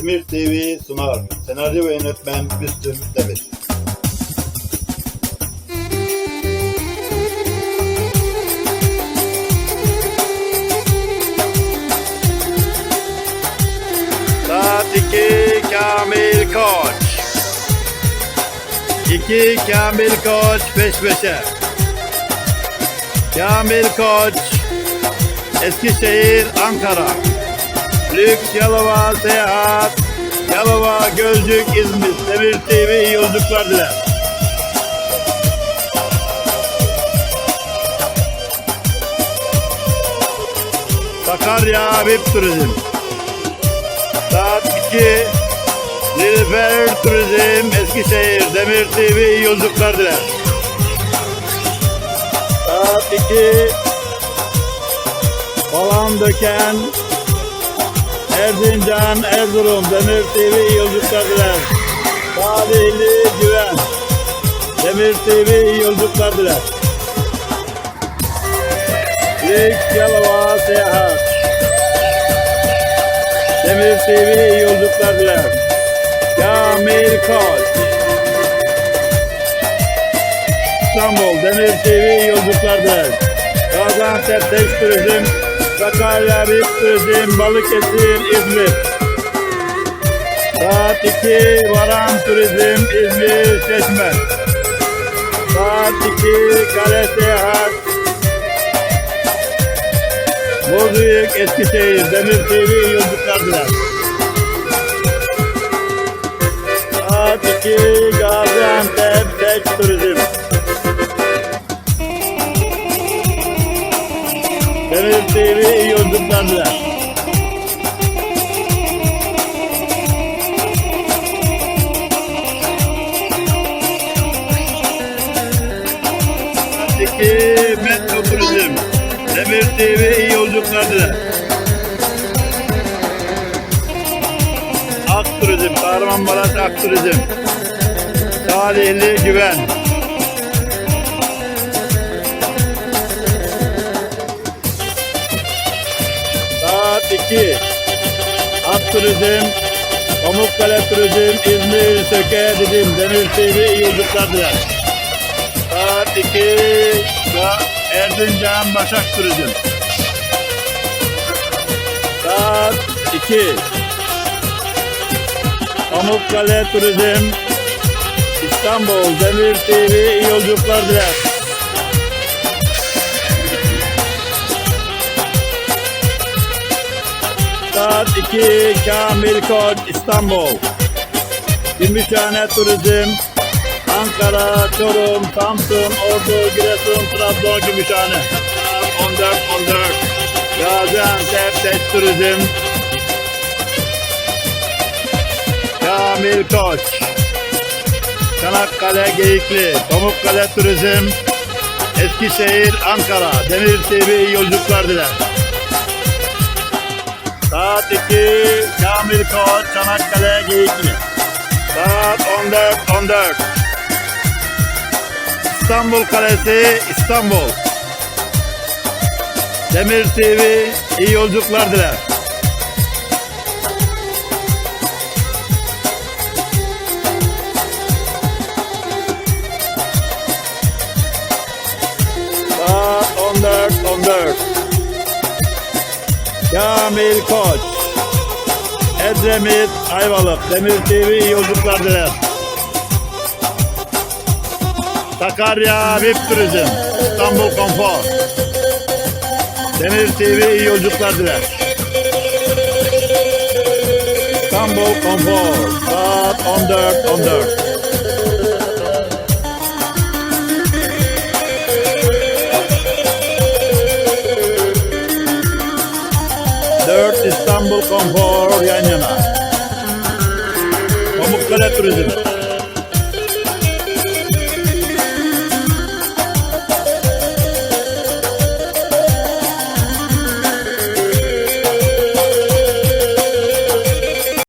Demir TV sunar. Senaryo ve yönetmen Müslüm Demir. Saat 2 Kamil Koç. 2 Kamil Koç peş peşe. Kamil Koç Eskişehir, Ankara. Lüks Yalova Seyahat, Yalova, Gölcük, İzmir, Demir TV iyi yolculuklar diler. Sakarya VIP Turizm. Saat 2 Nilüfer Turizm Eskişehir Demir TV iyi yolculuklar diler. Saat 2 Falan Döken Erzincan Erzurum Demir TV iyi yolculuklar diler. Salihli Güven Demir TV iyi yolculuklar diler. Lüks Yalova Seyahat Demir TV iyi yolculuklar diler. Kamil Koç İstanbul Demir TV iyi yolculuklar diler. Gaziantep Teş Turizm Sakarya Büyük Turizm Balıkesir İzmir. Saat 2 Varan Turizm İzmir Çeşme. Saat 2 Kale Seyahat. Bozüyük Eskişehir Demir TV diler. Saat 2 Gaziantep Teş Turizm Yolculuklar diler. İki Metro Turizm. Demir TV iyi yolculuklar diler. Ak Turizm, Kahramanmaraş Ak Turizm. Salihli Güven. Turizm, Pamukkale Turizm, İzmir, Söke, Didim, Demir TV iyi yolculuklar diler. Saat 2. Ga- Erzincan, Başak Turizm. Saat 2. Pamukkale Turizm, İstanbul, Demir TV iyi yolculuklar diler. Saat 2 Kamil Koç İstanbul. Gümüşhane Turizm Ankara, Çorum, Samsun, Ordu, Giresun, Trabzon, Gümüşhane. Saat 14 14. Gaziantep Teş Turizm. Kamil Koç. Çanakkale Geyikli, Pamukkale Turizm, Eskişehir, Ankara, Demir TV yolculuklar diler. Saat 2 Kamil Koç Çanakkale Geyikli. Saat 14 14. İstanbul Kalesi İstanbul. Demir TV iyi yolculuklar diler. Saat 14 14. Kamil Koç. Edremit Ayvalık. Demir TV yolculuklar diler. Sakarya VIP Turizm. İstanbul Konfor. Demir TV yolculuklar diler. İstanbul Konfor. Saat 14 14. Dört İstanbul Konfor yan yana. Pamukkale Turizm.